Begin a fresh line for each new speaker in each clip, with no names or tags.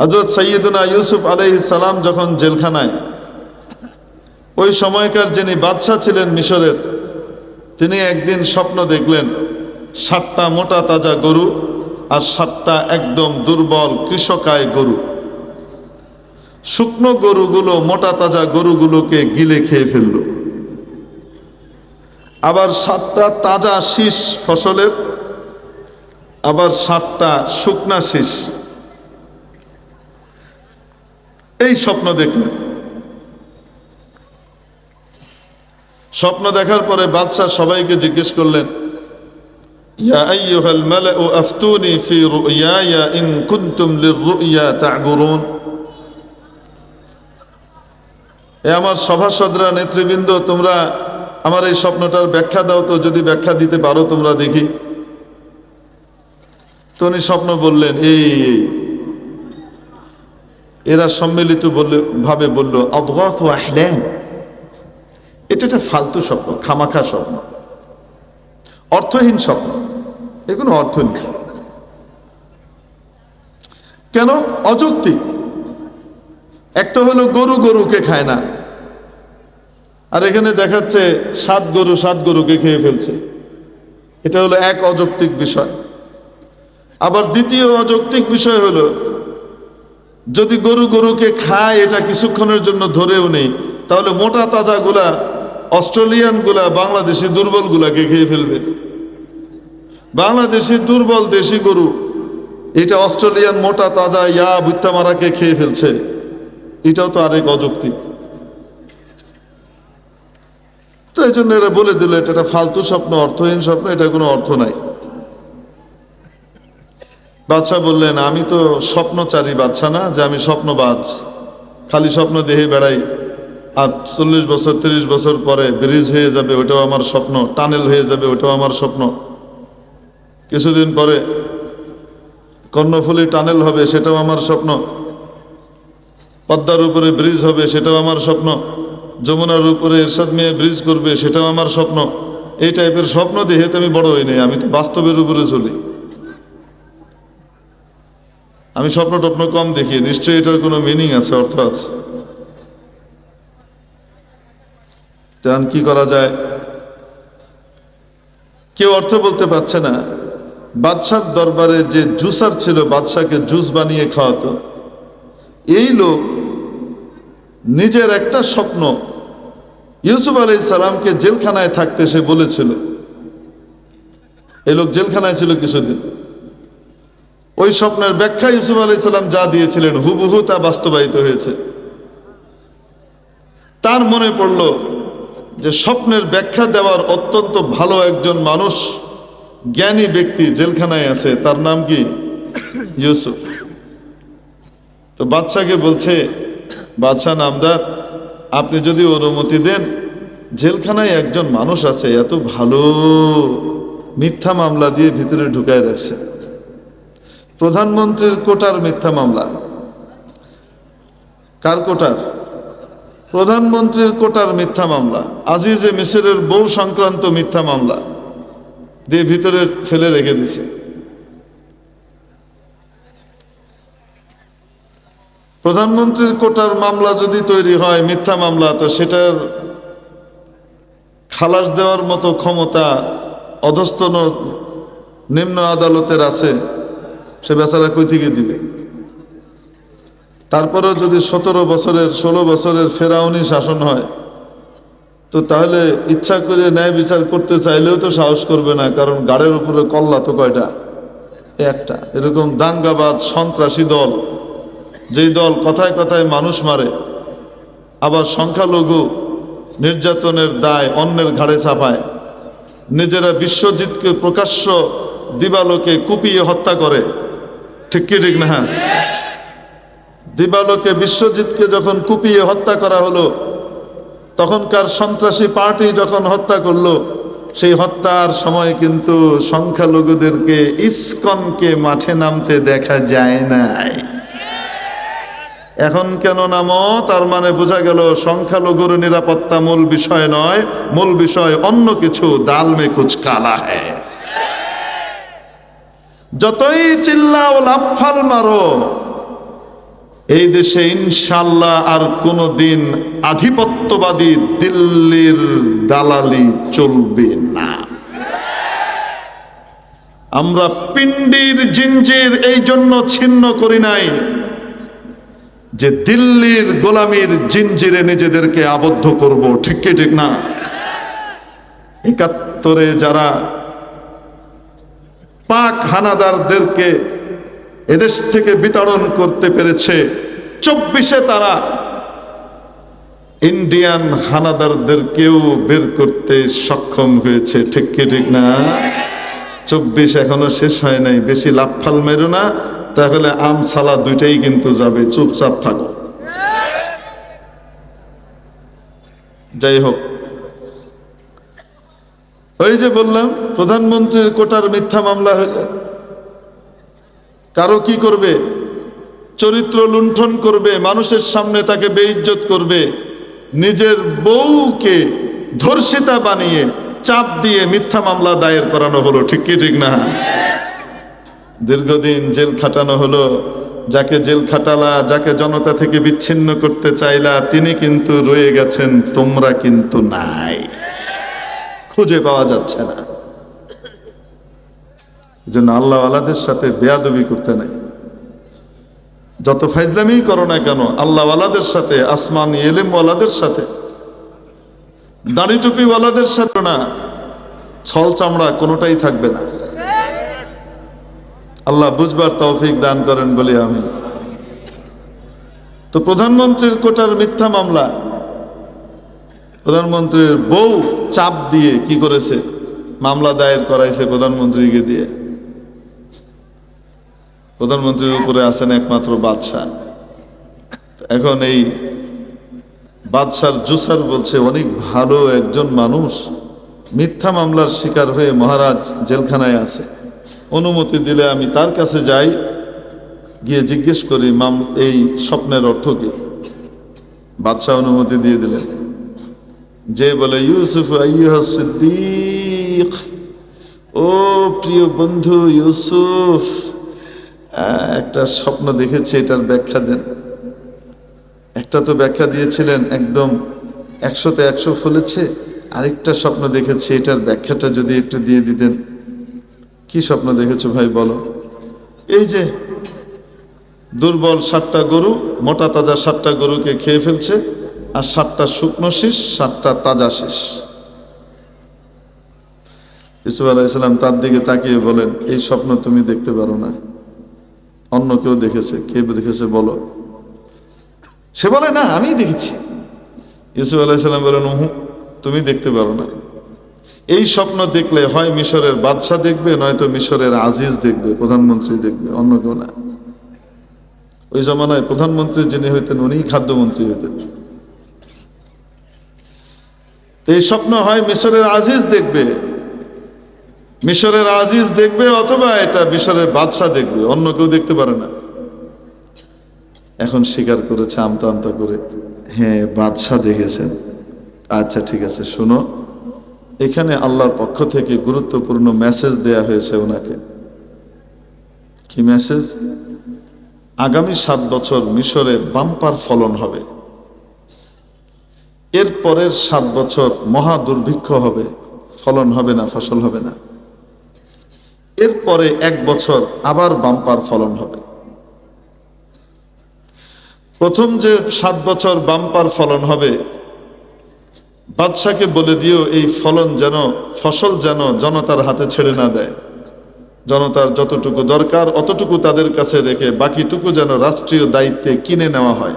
হজরত সৈয়দুনা ইউসুফ সালাম যখন জেলখানায়, ওই সময়কার যিনি বাদশাহ ছিলেন মিশরের, তিনি একদিন স্বপ্ন দেখলেন, সাতটা মোটা তাজা গরু আর সাতটা একদম দুর্বল কৃষকায় গরু। শুকনো গরুগুলো মোটা তাজা গরুগুলোকে গিলে খেয়ে ফেলল। আবার সাতটা তাজা শীষ ফসলের, আবার সাতটা শুকনা শীষ এই স্বপ্ন দেখলেন স্বপ্ন দেখার পরে বাদশাহ সবাইকে জিজ্ঞেস করলেন আমার সভাসদরা, নেতৃবৃন্দ, তোমরা আমার এই স্বপ্নটার ব্যাখ্যা দাও তো, যদি ব্যাখ্যা দিতে পারো তোমরা দেখি তো উনি স্বপ্ন বললেন, এই। এরা সম্মিলিত বললে, ভাবে বলল অদ্গত আহলেন এটা একটা ফালতু স্বপ্ন, খামাখা স্বপ্ন। অর্থহীন স্বপ্ন। এগুলো অর্থ নেই। কেন? অযৌক্তিক। একটা হলো গরু গরুকে খায় না। আর এখানে দেখাচ্ছে সাত গরু সাত গরুকে খেয়ে ফেলছে। এটা হলো এক অযৌক্তিক বিষয়। আবার দ্বিতীয় অযৌক্তিক বিষয় হলো যদি গরু গরুকে খায়, এটা কিছুক্ষণের জন্য ধরেও নেই। তাহলে মোটা তাজাগুলা অস্ট্রেলিয়ানগুলা বাংলাদেশি দুর্বল গুলাকে খেয়ে ফেলবে। বাংলাদেশি দুর্বল দেশি গরু, এটা অস্ট্রেলিয়ান মোটা তাজা ইয়া বুত্তা মারাকে খেয়ে ফেলছে। এটাও তো আরেক অযৌক্তিক তো এই জন্য এরা বলে দিল, এটা একটা ফালতু স্বপ্ন, অর্থহীন স্বপ্ন, এটা কোনো অর্থ নাই। বাদশাহ বললেন, আমি তো স্বপ্নচারী বাদশাহ না যে আমি স্বপ্নবাজ। খালি স্বপ্ন দেহে বেড়াই। আর চল্লিশ বছর, তিরিশ বছর পরে ব্রিজ হয়ে যাবে, ওটাও আমার স্বপ্ন। টানেল হয়ে যাবে, ওটাও আমার স্বপ্ন। কিছুদিন পরে কর্ণফুলি টানেল হবে, সেটাও আমার স্বপ্ন। পদ্মার উপরে ব্রিজ হবে, সেটাও আমার স্বপ্ন। যমুনার উপরে এরশাদ মেয়ে ব্রিজ করবে, সেটাও আমার স্বপ্ন। এই টাইপের স্বপ্ন দেখে তো আমি বড় হই নাই, আমি তো বাস্তবের উপরে চলি। আমি স্বপ্ন টপ্ন কম দেখি, নিশ্চয়ই এটার কোনো মিনিং আছে, অর্থ আছে। তখন কি করা যায়? কেউ অর্থ বলতে পারছে না। বাদশার দরবারে যে জুসার ছিল, বাদশাকে জুস বানিয়ে খাওয়াতো। এই লোক নিজের একটা স্বপ্ন, ইউসুফ আলাই সালামকে জেলখানায় থাকতে সে বলেছিল। এই লোক জেলখানায় ছিল কিছুদিন। ওই স্বপ্নের ব্যাখ্যা ইউসুফ আলাই সাল্লাম যা দিয়েছিলেন, হুবহু তা বাস্তবায়িত হয়েছে। তার মনে পড়ল যে স্বপ্নের ব্যাখ্যা দেওয়ার অত্যন্ত ভালো একজন মানুষ, জ্ঞানী ব্যক্তি জেলখানায় আছে, তার নাম কি? ইউসুফ। তো বাদশাকে বলছে, বাদশাহ নামদার, আপনি যদি অনুমতি দেন, জেলখানায় একজন মানুষ আছে, এত ভালো মিথ্যা মামলা দিয়ে ভিতরে ঢুকায় রাখছে প্রধানমন্ত্রীর কোটার মিথ্যা মামলা। কার কোটার? প্রধানমন্ত্রীর কোটার মিথ্যা মামলা। আজিজে মিশরের বউ সংক্রান্ত মিথ্যা মামলা। দিয়ে ভিতরে ফেলে রেখে দিছে। প্রধানমন্ত্রীর কোটার মামলা যদি তৈরি হয়, মিথ্যা মামলা, তো সেটার খালাস দেওয়ার মতো ক্ষমতা অধস্তন নিম্ন আদালতের আছে। সে বেচারা কই থেকে দিবে? তারপরেও যদি সতেরো বছরের, ষোলো বছরের ফেরাউনি শাসন হয়, তো তাহলে ইচ্ছা করে ন্যায় বিচার করতে চাইলেও তো সাহস করবে না, কারণ গাড়ের উপরে কল্লা তো কয়টা? একটা। এরকম দাঙ্গাবাদ সন্ত্রাসী দল, যেই দল কথায় কথায় মানুষ মারে, আবার সংখ্যালঘু নির্যাতনের দায় অন্যের ঘাড়ে চাপায়, নিজেরা বিশ্বজিৎকে প্রকাশ্য দিবালোকে কুপিয়ে হত্যা করে ঠিক কি, ঠিক না? হ্যাঁ। দিবালোকে, বিশ্বজিৎকে যখন কুপিয়ে হত্যা করা হলো, তখনকার সন্ত্রাসী পার্টি যখন হত্যা করল, সেই হত্যার সময় কিন্তু সংখ্যালঘুদেরকে ইস্কনকে মাঠে নামতে দেখা যায় নাই। এখন কেন নামো? তার মানে বোঝা গেল সংখ্যালঘুর নিরাপত্তা মূল বিষয় নয়, মূল বিষয় অন্য কিছু দাল মে কুচ কালা হ্যায় যতই চিল্লাও, লাফাল মারো। এই দেশে ইনশাল্লাহ আর কোনো দিন আধিপত্যবাদী দিল্লির দালালি চলবে না। আমরা পিণ্ডির জিঞ্জির এই জন্য ছিন্ন করি নাই যে দিল্লির গোলামির জিঞ্জিরে নিজেদেরকে আবদ্ধ করব, ঠিক কি, ঠিক না? একাত্তরে যারা পাক হানাদারদেরকে এদেশ থেকে বিতাড়ন করতে পেরেছে। চব্বিশে তারা ইন্ডিয়ান হানাদারদেরকেও বের করতে সক্ষম হয়েছে। ঠিক কি ঠিক না? চব্বিশ এখনও শেষ হয় নাই। বেশি লাফাল মেরো না। তাহলে আম সালা দুইটাই কিন্তু যাবে। চুপচাপ থাকো। যাই হোক ওই যে বললাম, প্রধানমন্ত্রীর কোটার মিথ্যা মামলা হইলে। কারও কি করবে? চরিত্র লুণ্ঠন করবে, মানুষের সামনে তাকে বেইজ্জত করবে, নিজের বউকে ধর্ষিতা বানিয়ে, চাপ দিয়ে মিথ্যা মামলা দায়ের করানো হলো, ঠিক কি ঠিক না? দীর্ঘদিন জেল খাটানো হলো, যাকে জেল খাটালা, যাকে জনতা থেকে বিচ্ছিন্ন করতে চাইলা, তিনি কিন্তু রয়ে গেছেন, তোমরা কিন্তু নাই। খুঁজে পাওয়া যাচ্ছে না। জন্য আল্লাহ আলাদের সাথে বেয়াদবি করতে নাই। যত ফাইজলামি করো না কেন আল্লাহ ওয়ালাদের সাথে, আসমান এলেম ওয়ালাদের সাথে দাড়ি টুপি ওয়ালাদের সাথে না, ছল চামড়া কোনোটাই থাকবে না। আল্লাহ বুঝবার তৌফিক দান করেন বলে আমি। তো প্রধানমন্ত্রীর কোটার মিথ্যা মামলা প্রধানমন্ত্রীর বউ চাপ দিয়ে কি করেছে? মামলা দায়ের করাইছে প্রধানমন্ত্রীকে দিয়ে। প্রধানমন্ত্রীর উপরে আছেন একমাত্র বাদশাহ। এখন এই বাদশার জুসার বলছে, অনেক ভালো একজন মানুষ মিথ্যা মামলার শিকার হয়ে মহারাজ জেলখানায় আছে। অনুমতি দিলে আমি তার কাছে যাই, গিয়ে জিজ্ঞেস করি, মাম, এই স্বপ্নের অর্থ কি? বাদশাহ অনুমতি দিয়ে দিলেন। যে বলে, ইউসুফ সিদ্দিক। ও প্রিয় বন্ধু ইউসুফ, একটা স্বপ্ন দেখেছি, এটার ব্যাখ্যা দেন। একটা তো ব্যাখ্যা দিয়েছিলেন, একদম একশোতে একশো ফলেছে। আরেকটা স্বপ্ন দেখেছি, এটার ব্যাখ্যাটা যদি একটু দিয়ে দিতেন। কি স্বপ্ন দেখেছ ভাই, বলো। এই যে দুর্বল সাতটা গরু, মোটা তাজা সাতটা গরুকে খেয়ে ফেলছে। আর সাতটা শুকনো শীষ, সাতটা তাজা শীষ। ইসুফ আলাইসাল্লাম তার দিকে তাকিয়ে বলেন, এই স্বপ্ন তুমি দেখতে পারো না। অন্য কেউ দেখেছে। কে দেখেছে বলো? সে বলে, না আমি দেখেছি। ইসুফ আলাইসাল্লাম বলেন, উহু, তুমি দেখতে পারো না। এই স্বপ্ন দেখলে হয় মিশরের বাদশাহ দেখবে, নয়তো মিশরের আজিজ দেখবে, প্রধানমন্ত্রী দেখবে, অন্য কেউ না। ওই জমানায় প্রধানমন্ত্রী যিনি হইতেন, উনিই খাদ্যমন্ত্রী হইতেন। তো এই স্বপ্ন হয় মিশরের আজিজ দেখবে। মিশরের আজিজ দেখবে অথবা এটা মিশরের বাদশাহ দেখবে, অন্য কেউ দেখতে পারে না। এখন স্বীকার করেছে আমতা আমতা করে হ্যাঁ বাদশাহ দেখেছেন। আচ্ছা ঠিক আছে, শুনো। এখানে আল্লাহর পক্ষ থেকে গুরুত্বপূর্ণ মেসেজ দেয়া হয়েছে ওনাকে। কি মেসেজ আগামী সাত বছর মিশরে বাম্পার ফলন হবে। এর পরের সাত বছর মহা দুর্ভিক্ষ হবে, ফলন হবে না, ফসল হবে না। এরপরে এক বছর আবার বাম্পার ফলন হবে। প্রথম যে সাত বছর বাম্পার ফলন হবে, বাদশাকে বলে দিও, এই ফলন যেন, ফসল যেন জনতার হাতে ছেড়ে না দেয়। জনতার যতটুকু দরকার, অতটুকু তাদের কাছে রেখে বাকিটুকু যেন রাষ্ট্রীয় দায়িত্বে কিনে নেওয়া হয়।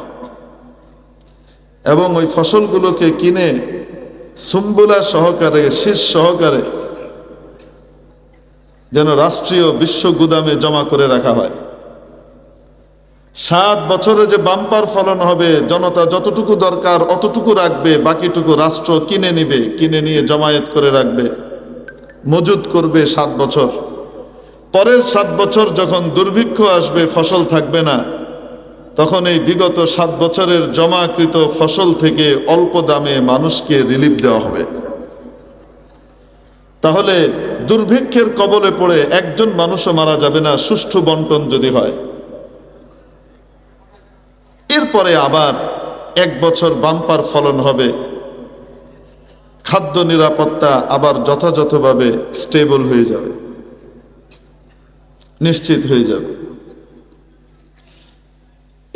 এবং ওই ফসলগুলোকে কিনে সুম্বুলা সহকারে, শীষ সহকারে যেন রাষ্ট্রীয় বিশ্ব গুদামে জমা করে রাখা হয়। সাত বছরে যে বাম্পার ফলন হবে, জনতা যতটুকু দরকার অতটুকু রাখবে, বাকিটুকু রাষ্ট্র কিনে নিবে, কিনে নিয়ে জমায়েত করে রাখবে। মজুদ করবে সাত বছর। পরের সাত বছর যখন দুর্ভিক্ষ আসবে, ফসল থাকবে না। তখন এই বিগত সাত বছরের জমাকৃত ফসল থেকে অল্প দামে মানুষকে রিলিফ দেওয়া হবে। তাহলে দুর্ভিক্ষের কবলে পড়ে একজন মানুষও মারা যাবে না, সুষ্ঠু বন্টন যদি হয়। এরপরে আবার এক বছর বাম্পার ফলন হবে। খাদ্য নিরাপত্তা আবার যথাযথভাবে স্টেবল হয়ে যাবে। নিশ্চিত হয়ে যাবে।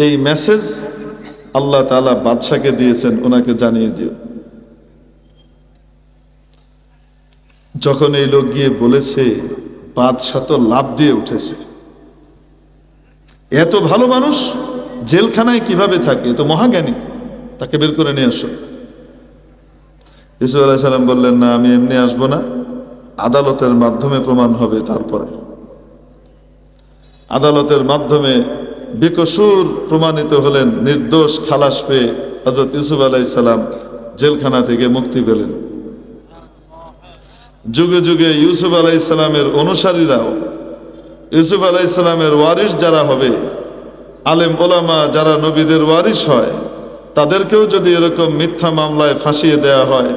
এই মেসেজ আল্লাহ তালা বাদশাকে দিয়েছেন ওনাকে জানিয়ে দিও। যখন এই লোক গিয়ে বলেছে, বাদশাহ তো লাভ দিয়ে উঠেছে। এত ভালো মানুষ জেলখানায় কীভাবে থাকে? তো মহাজ্ঞানী, তাকে বের করে নিয়ে আসো। ইসু আলাইসাল্লাম বললেন, না, আমি এমনি আসব না। আদালতের মাধ্যমে প্রমাণ হবে তারপরে। আদালতের মাধ্যমে বিকসুর প্রমাণিত হলেন, নির্দোষ খালাস পেয়ে হজরত ইসুফ আলাইসাল্লাম জেলখানা থেকে মুক্তি পেলেন। যুগে যুগে ইউসুফ আলাইসাল্লামের অনুসারীরাও, ইউসুফ আলাইসাল্লামের ওয়ারিস যারা হবে, আলেম ওলামা যারা নবীদের ওয়ারিস হয়, তাদেরকেও যদি এরকম মিথ্যা মামলায় ফাঁসিয়ে দেওয়া হয়,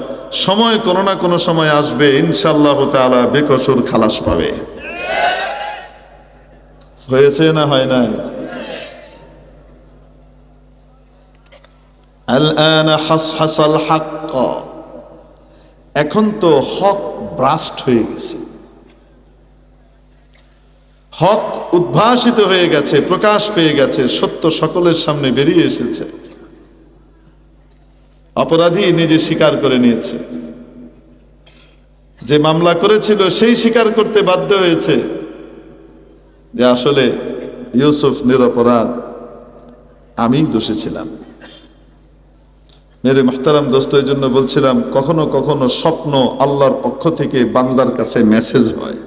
সময় কোনো না কোনো সময় আসবে ইনশাল্লাহ তালা বেকসুর খালাস পাবে। হয়েছে না হয় নাই? এখন তো হক ব্রাস্ট হয়ে গেছে। হক উদ্ভাসিত হয়ে গেছে, প্রকাশ পেয়ে গেছে, সত্য সকলের সামনে বেরিয়ে এসেছে। অপরাধী নিজে স্বীকার করে নিয়েছে। যে মামলা করেছিল সেই স্বীকার করতে বাধ্য হয়েছে যে আসলে ইউসুফ নিরপরাধ আমি দোষী ছিলাম। মেরে মাহতারাম দোস্ত, এই জন্য বলছিলাম, কখনো কখনো স্বপ্ন আল্লাহর পক্ষ থেকে বান্দার কাছে মেসেজ হয়।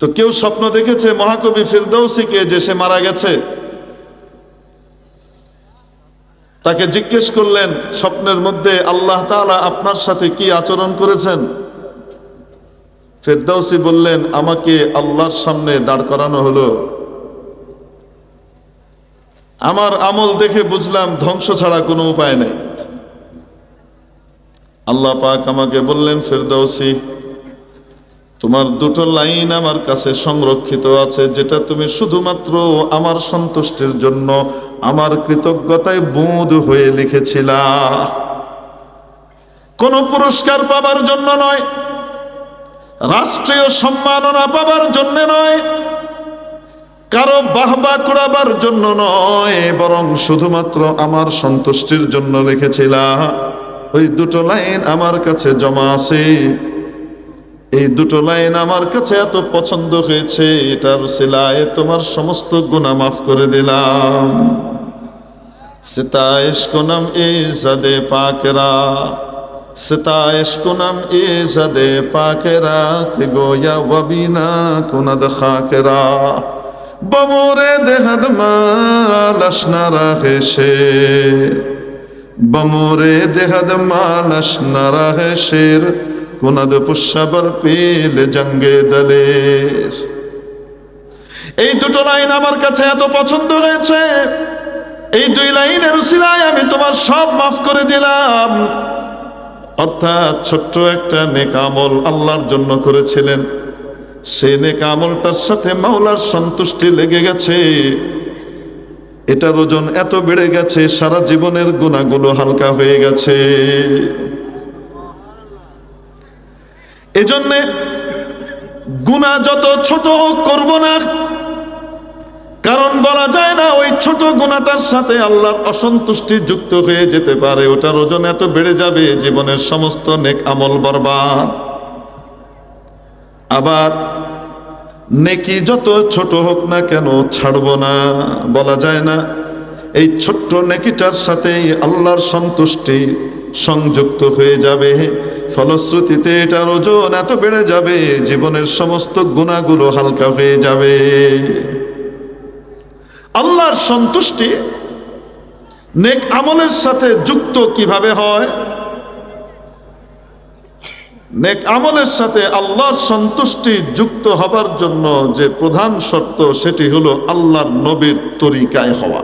তো কেউ স্বপ্ন দেখেছে মহাকবি ফিরদৌসিকে যে সে মারা গেছে? তাকে জিজ্ঞেস করলেন, স্বপ্নের মধ্যে আল্লাহ তাআলা আপনার সাথে কি আচরণ করেছেন? ফেরদাউসি বললেন, আমাকে আল্লাহর সামনে দাঁড় করানো হলো। আমার আমল দেখে বুঝলাম ধ্বংস ছাড়া কোনো উপায় নেই। আল্লাহ পাক আমাকে বললেন, ফেরদৌসি, তোমার দুটো লাইন আমার কাছে সংরক্ষিত আছে, যেটা তুমি শুধুমাত্র আমার সন্তুষ্টির জন্য আমার কৃতজ্ঞতায় বুঁদ হয়ে লিখেছিলা। কোনো পুরস্কার পাবার জন্য নয়, রাষ্ট্রীয় সম্মাননা পাবার জন্য নয় কারও বাহবা কুড়াবার জন্য নয়, বরং শুধুমাত্র আমার সন্তুষ্টির জন্য লিখেছিলা। ওই দুটো লাইন আমার কাছে জমা আছে। এই দুটো লাইন আমার কাছে এত পছন্দ হয়েছে, এটার সিলায় তোমার সমস্ত গুণা মাফ করে দিলাম। সিতাইশ কোনাম এ জাদে পাকেরা সিতাইশ কোনাম এ জাদে পাকেরা, কে গোয়া ওয়াবিনা কুনাদ খাকেরা। বমরে দেহাদ মালাসনা রাখে শের বমরে দেহাদ মালাসনা রাখে শের কুনাদ পুষ্যাবর পেল জঙ্গে দলের। এই দুটো লাইন আমার কাছে এত পছন্দ হয়েছে। এই দুই লাইনের উসিলায় আমি তোমার সব মাফ করে দিলাম। অর্থাৎ ছোট্ট একটা নেকামল আল্লাহর জন্য করেছিলেন। সেই নেকামলটার সাথে মাওলার সন্তুষ্টি লেগে গেছে। এটার ওজন এত বেড়ে গেছে, সারা জীবনের গুণাগুলো হালকা হয়ে গেছে। এজন্যে গুণা যত ছোট করব না, কারণ বলা যায় না ওই ছোট গুণাটার সাথে আল্লাহর অসন্তুষ্টি যুক্ত হয়ে যেতে পারে। ওটার ওজন এত বেড়ে যাবে, জীবনের সমস্ত নেক আমল বরবাদ। আবার নেকি যত ছোট হোক না কেন ছাড়ব না, বলা যায় না। এই ছোট্ট নেকিটার সাথে আল্লাহর সন্তুষ্টি সংযুক্ত হয়ে যাবে। ফলশ্রুতিতে এটার ওজন এত বেড়ে যাবে, জীবনের সমস্ত গুণাগুলো হালকা হয়ে যাবে। আল্লাহর সন্তুষ্টি নেক আমলের সাথে যুক্ত কীভাবে হয়? নেক আমলের সাথে আল্লাহর সন্তুষ্টি যুক্ত হবার জন্য যে প্রধান শর্ত, সেটি হলো আল্লাহর নবীর তরিকায় হওয়া।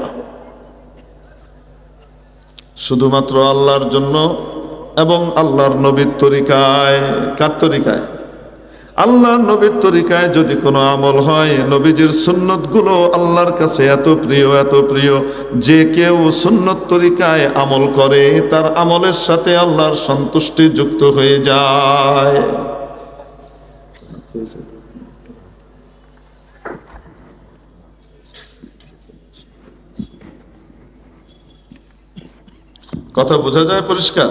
শুধুমাত্র আল্লাহর জন্য এবং আল্লাহর নবীর তরিকায়, কার তরিকায়? আল্লাহ নবীর তরিকায় যদি কোনো আমল হয়, নবীজির সুন্নতগুলো আল্লাহর কাছে এত প্রিয় এত প্রিয়, যে কেউ সুন্নত তরিকায় আমল করে, তার আমলের সাথে আল্লাহর সন্তুষ্টি যুক্ত হয়ে যায়। কথা বোঝা যায় পরিষ্কার?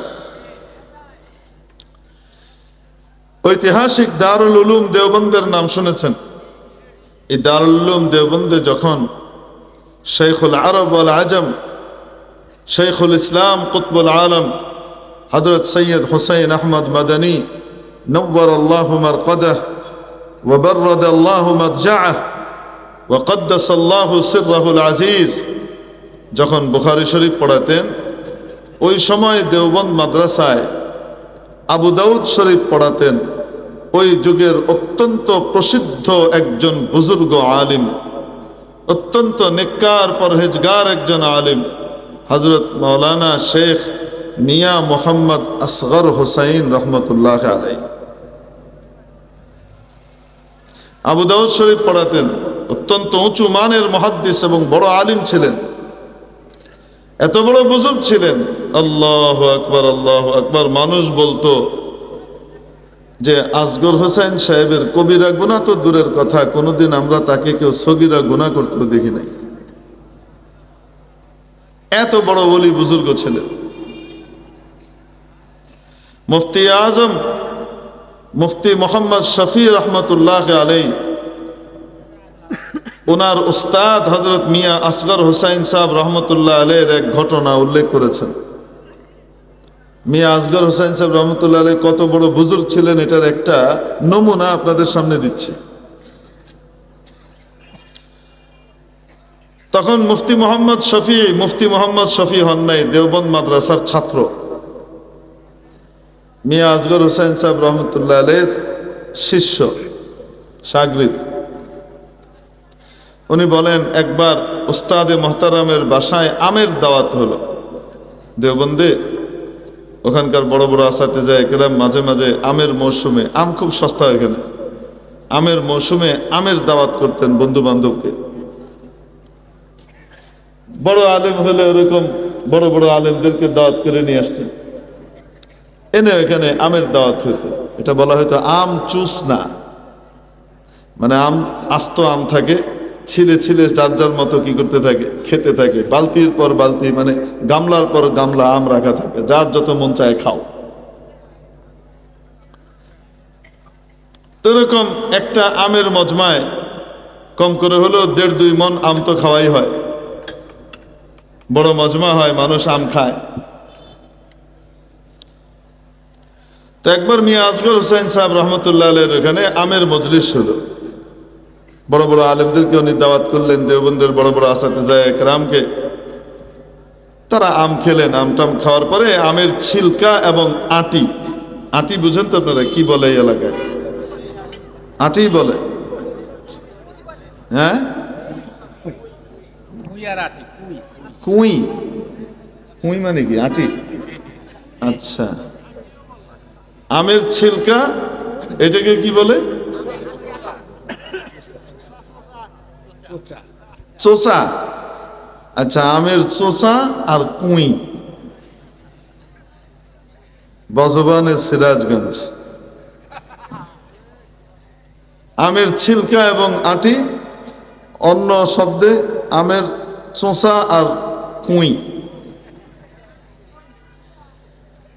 ঐতিহাসিক দারুল উলুম দেওবন্দের নাম শুনেছেন এই দারুল উলুম দেওবন্দে যখন শেখুল আরব আল আজম শেখুল ইসলাম কুতবুল আলম হজরত সৈয়দ হুসাইন আহমদ মদনী নব্বর আল্লাহ মরকদহ وبرد الله مضجعه وقدس الله سره العزيز যখন বুখারি শরীফ পড়াতেন ওই সময় দেওবন্দ মাদ্রাসায় আবু দাউদ শরীফ পড়াতেন, ওই যুগের অত্যন্ত প্রসিদ্ধ একজন বুজুর্গ আলিম, অত্যন্ত নেককার পরহেজগার একজন আলিম হজরত মৌলানা শেখ মিয়া মোহাম্মদ আসগর হোসাইন রহমতুল্লাহ আলাই আবু দাউদ শরীফ পড়াতেন, অত্যন্ত উঁচু মানের মহাদ্দিস এবং বড় আলিম ছিলেন। এত বড় বুজুর্গ ছিলেন। আল্লাহ আকবর আল্লাহ আকবর। মানুষ বলতো যে, আসগর হোসেন সাহেবের কবিরা গুণা তো দূরের কথা। কোনোদিন আমরা তাকে কেউ সগিরা গুণা করতেও দেখি নাই। এত বড় বলি বুজুর্গ ছিলেন। মুফতি আজম, মুফতি মোহাম্মদ শফি রহমতুল্লাহ আলাই ওনার উস্তাদ হজরত মিয়া আসগর হুসাইন সাহেব রহমতুল্লাহ আলের এক ঘটনা উল্লেখ করেছেন। মিয়া আসগর হুসাইন সাহেব রহমতুল্লাহ আলী কত বড় বুজুর্গ ছিলেন এটার একটা নমুনা আপনাদের সামনে দিচ্ছি। তখন মুফতি মোহাম্মদ শফি, মুফতি মোহাম্মদ শফি হন নাই, দেওবন্দ মাদ্রাসার ছাত্র। মিয়া আসগর হুসাইন সাহেব রহমতুল্লাহ আলের শিষ্য, সাগরিদ। উনি বলেন, একবার উস্তাদে মোহতারামের বাসায় আমের দাওয়াত হলো। দেওবন্দে ওখানকার বড় বড় আসাতে যায় একেরাম মাঝে মাঝে আমের মৌসুমে, আম খুব সস্তা এখানে। আমের মৌসুমে আমের দাওয়াত করতেন বন্ধু বান্ধবকে বড় আলেম হলে ওরকম বড় বড় আলেমদেরকে দাওয়াত করে নিয়ে আসতেন। এনে এখানে আমের দাওয়াত হইতো এটা বলা হয়তো আম চুস না। মানে আম, আস্ত আম থাকে ছিলে ছিলে যার যার মতো কি করতে থাকে, খেতে থাকে। বালতির পর বালতি মানে গামলার পর গামলা, আম রাখা থাকে। যার যত মন চায় খাও। তো এরকম একটা আমের মজমায় কম করে হলেও দেড় দুই মন আম তো খাওয়াই হয়। বড় মজমা হয়, মানুষ আম খায়। তো একবার মিয়া আজগর হোসেন সাহেব রহমতুল্লাহ আলের ওখানে আমের মজলিস হলো। বড় বড় আলেমদেরকে উনি দাওয়াত করলেন দেওবন্দের বড় বড় আসাতে যায় একরামকে। তারা আম খেলেন আম টাম খাওয়ার পরে আমের ছিলকা এবং আটি। আটি বুঝেন তো আপনারা কি বলে এই এলাকায়? আটি বলে। হ্যাঁ? কুই। কুই মানে কি? আটি। আচ্ছা। আমের ছিলকা এটাকে কি বলে? চোষা। আচ্ছা আমের চোষা আর কুই। বজবানের সিরাজগঞ্জ। আমের ছিলকা এবং আটি, অন্য শব্দে আমের চোষা আর কুই।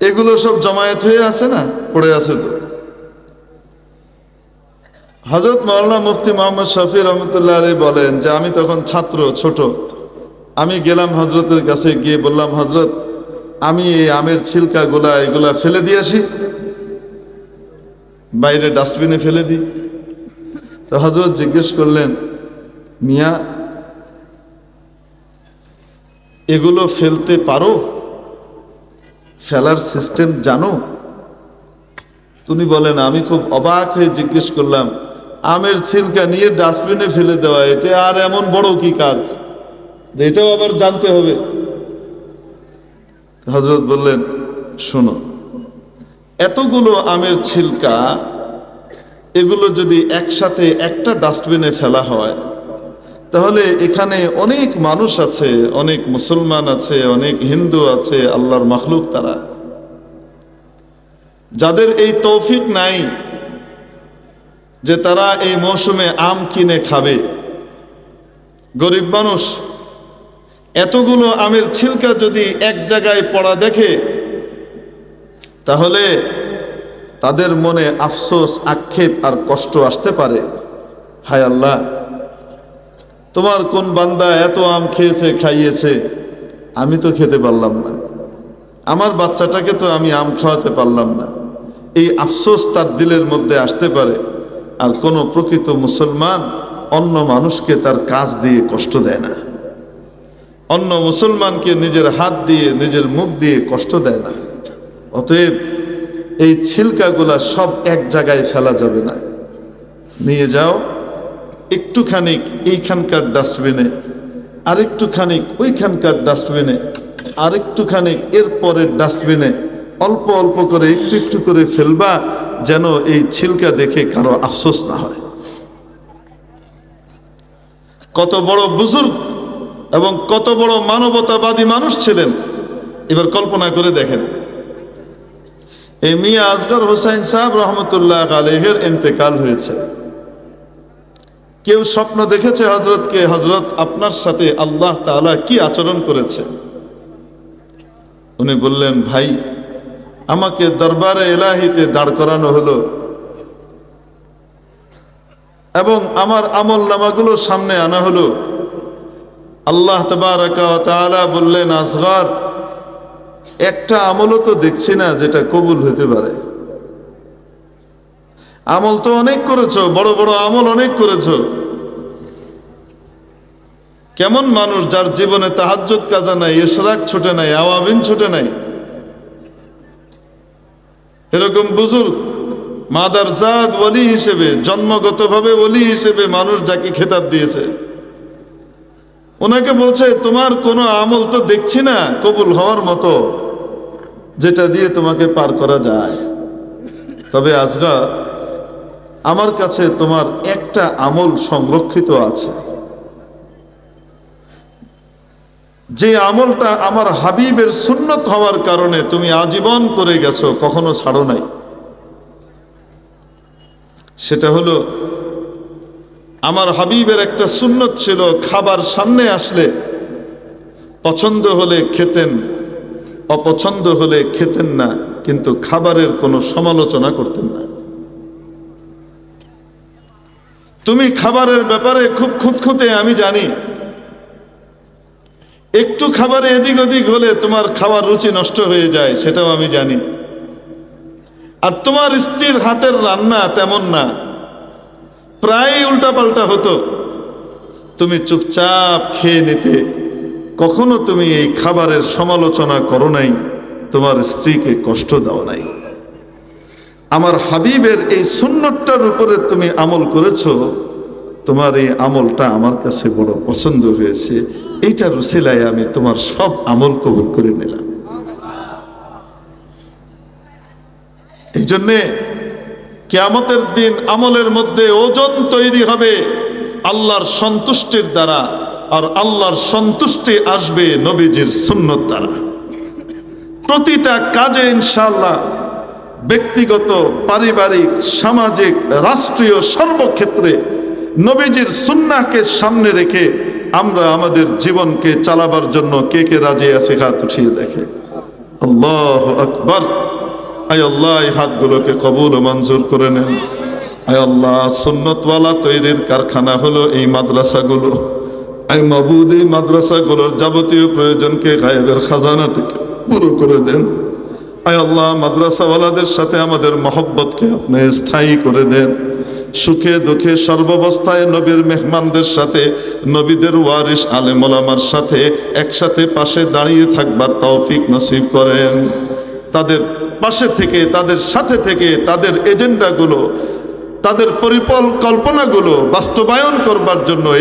এগুলো সব জমায়েত হয়ে আছে না? পড়ে আছে তো? হজরত মৌলানা মুফতি মোহাম্মদ শফি রহমতুল্লাহ আলী বলেন যে আমি তখন ছাত্র, ছোট। আমি গেলাম হজরতের কাছে, গিয়ে বললাম হজরত আমি এই আমের ছিলকা গোলা এগুলা ফেলে দিয়ে আসি। বাইরে ডাস্টবিনে ফেলে দিই। তো হজরত জিজ্ঞেস করলেন, মিয়া, এগুলো ফেলতে পারো? ফেলার সিস্টেম জানো? তুমি বলেন, আমি খুব অবাক হয়ে জিজ্ঞেস করলাম আমের ছিলকা নিয়ে ডাস্টবিনে ফেলে দেওয়া, এটা আর এমন বড় কি কাজ? এটাও আবার জানতে হবে। হজরত বললেন, শোনো, এতগুলো আমের ছিলকা, এগুলো যদি একসাথে একটা ডাস্টবিনে ফেলা হয়, তাহলে এখানে অনেক মানুষ আছে, অনেক মুসলমান আছে, অনেক হিন্দু আছে, আল্লাহর মখলুক তারা। যাদের এই তৌফিক নাই যে তারা এই মৌসুমে আম কিনে খাবে। গরিব মানুষ, এতগুলো আমের ছিলকা যদি এক জায়গায় পড়া দেখে, তাহলে তাদের মনে আফসোস, আক্ষেপ আর কষ্ট আসতে পারে। হায় আল্লাহ, তোমার কোন বান্দা এত আম খেয়েছে, খাইয়েছে, আমি তো খেতে পারলাম না। আমার বাচ্চাটাকে তো আমি আম খাওয়াতে পারলাম না। এই আফসোস তার দিলের মধ্যে আসতে পারে। আর কোনো প্রকৃত মুসলমান অন্য মানুষকে তার কাজ দিয়ে কষ্ট দেয় না। অন্য মুসলমানকে নিজের হাত দিয়ে, নিজের মুখ দিয়ে কষ্ট দেয় না। অতএব এই ছিলকাগুলা সব এক জায়গায় ফেলা যাবে না। নিয়ে যাও, একটুখানি এইখানকার ডাস্টবিনে, আরেকটুখানি ওইখানকার ডাস্টবিনে, আরেকটুখানি এর পরের ডাস্টবিনে অল্প অল্প করে একটু একটু করে ফেলবা যেন এই ছিলকা দেখে কারও আফসোস না হয়। কত বড় বুজুর্গ এবং কত বড় মানবতাবাদী মানুষ ছিলেন, এবার কল্পনা করে দেখেন। এই মিয়া আজগর হোসাইন সাহেব রহমতুল্লাহ আলহের ইন্তেকাল হয়েছে। কেউ স্বপ্ন দেখেছে হজরতকে হজরত আপনার সাথে আল্লাহ তাআলা কি আচরণ করেছে? উনি বললেন, ভাই আমাকে দরবারে এলাহিতে দাঁড় করানো হলো। এবং আমার আমল নামাগুলো সামনে আনা হলো। আল্লাহ তাআলা বললেন, আসগর, একটা আমলও তো দেখছি না যেটা কবুল হতে পারে। আমল তো অনেক করেছ, বড় বড় আমল অনেক করেছ। কেমন মানুষ যার জীবনে তাহাজ্জুদ কাজা নাই, ইশরাক ছুটে নাই, আওয়াবিন ছুটে নাই এরকম বুজুর্গ, মাদার জাদ ওলি হিসেবে, জন্মগতভাবে ওলি হিসেবে মানুষ যাকে খেতাব দিয়েছে। ওনাকে বলছে, তোমার কোনো আমল তো দেখছি না, কবুল হওয়ার মতো, যেটা দিয়ে তোমাকে পার করা যায়। তবে আজগা, আমার কাছে তোমার একটা আমল সংরক্ষিত আছে। যে আমলটা আমার হাবিবের সুন্নত হওয়ার কারণে তুমি আজীবন করে গেছো, কখনো ছাড়ো নাই। সেটা হলো, আমার হাবিবের একটা সুন্নত ছিল, খাবার সামনে আসলে পছন্দ হলে খেতেন, অপছন্দ হলে খেতেন না, কিন্তু খাবারের কোনো সমালোচনা করতেন না। তুমি খাবারের ব্যাপারে খুব খুঁতখুঁতে, আমি জানি একটু খাবারে এদিক ওদিক হলে তোমার খাবার রুচি নষ্ট হয়ে যায়, সেটাও আমি জানি। আর তোমার স্ত্রীর হাতের রান্না তেমন না। প্রায় উল্টাপাল্টা হতো। তুমি চুপচাপ খেয়ে নিতে, কখনো তুমি এই খাবারের সমালোচনা করো নাই, তোমার স্ত্রীকে কষ্ট দাও নাই। আমার হাবিবের এই সুন্নতটার উপরে তুমি আমল করেছ, তোমার এই আমলটা আমার কাছে বড় পছন্দ হয়েছে। এইটা রুসিলায় আমি তোমার সব আমল কবুল করে নিলাম। এই জন্যে কেয়ামতের দিন আমলের মধ্যে ওজন তৈরি হবে আল্লাহর সন্তুষ্টির দ্বারা, আর আল্লাহর সন্তুষ্টি আসবে নবীজির সুন্নত দ্বারা। প্রতিটা কাজে ইনশাল্লাহ ব্যক্তিগত, পারিবারিক, সামাজিক, রাষ্ট্রীয় সর্বক্ষেত্রে নবীজির সুন্নাকে সামনে রেখে আমরা আমাদের জীবনকে চালাবার জন্য কে কে রাজি আছে হাত উঠিয়ে দেখে। আল্লাহ আকবর। আয় আল্লাহ, এই হাতগুলোকে কবুল ও মঞ্জুর করে নেন। আয় আল্লাহ, সুন্নতওয়ালা তৈরির কারখানা হলো এই মাদ্রাসাগুলো। আয় মাবুদ, এই মাদ্রাসাগুলোর যাবতীয় প্রয়োজনকে গায়েবের খাজানা থেকে পুরো করে দেন। আয় আল্লাহ, মাদ্রাসাওয়ালাদের সাথে আমাদের মহব্বতকে আপনি স্থায়ী করে দেন। সুখে দুঃখে সর্বাবস্থায় নবীর মেহমানদের সাথে, নবীদের ওয়ারিস আলেমলামার সাথে একসাথে পাশে দাঁড়িয়ে থাকবার তৌফিক নসিব করেন। তাদের পাশে থেকে, তাদের সাথে থেকে, তাদের এজেন্ডাগুলো, তাদের পরিকল্পনাগুলো বাস্তবায়ন করবার জন্য